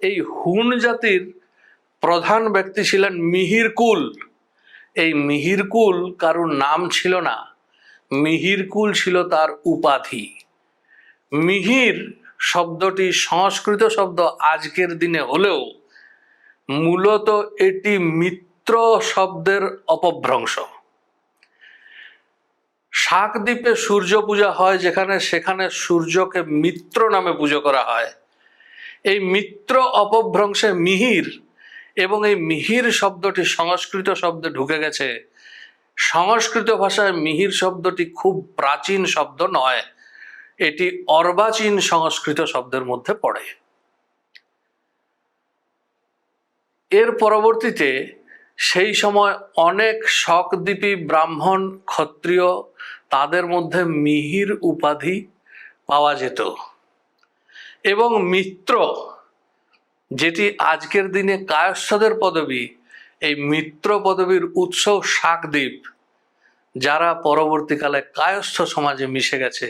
এই হুন জাতির প্রধান ব্যক্তি ছিলেন মিহিরকুল। এই মিহিরকুল কারুর নাম ছিল না, মিহিরকুল ছিল তার উপাধি। মিহির শব্দটি সংস্কৃত শব্দ আজকের দিনে হলেও মূলত এটি মিত্র শব্দের অপভ্রংশ। শাকদ্বীপে সূর্য পূজা হয় যেখানে সেখানে সূর্যকে মিত্র নামে পুজো করা হয়। এই মিত্র অপভ্রংশে মিহির এবং এই মিহির শব্দটি সংস্কৃত শব্দে ঢুকে গেছে। সংস্কৃত ভাষায় মিহির শব্দটি খুব প্রাচীন শব্দ নয়, এটি অর্বাচীন সংস্কৃত শব্দের মধ্যে পড়ে। এর পরবর্তীতে সেই সময় অনেক শকদ্বীপী ব্রাহ্মণ ক্ষত্রিয় তাদের মধ্যে মিহির উপাধি পাওয়া যেত। এবং মিত্র, যেটি আজকের দিনে কায়স্বদের পদবী, এই মিত্র পদবীর উৎস শাকদ্বীপ, যারা পরবর্তীকালে কায়স্থ সমাজে মিশে গেছে।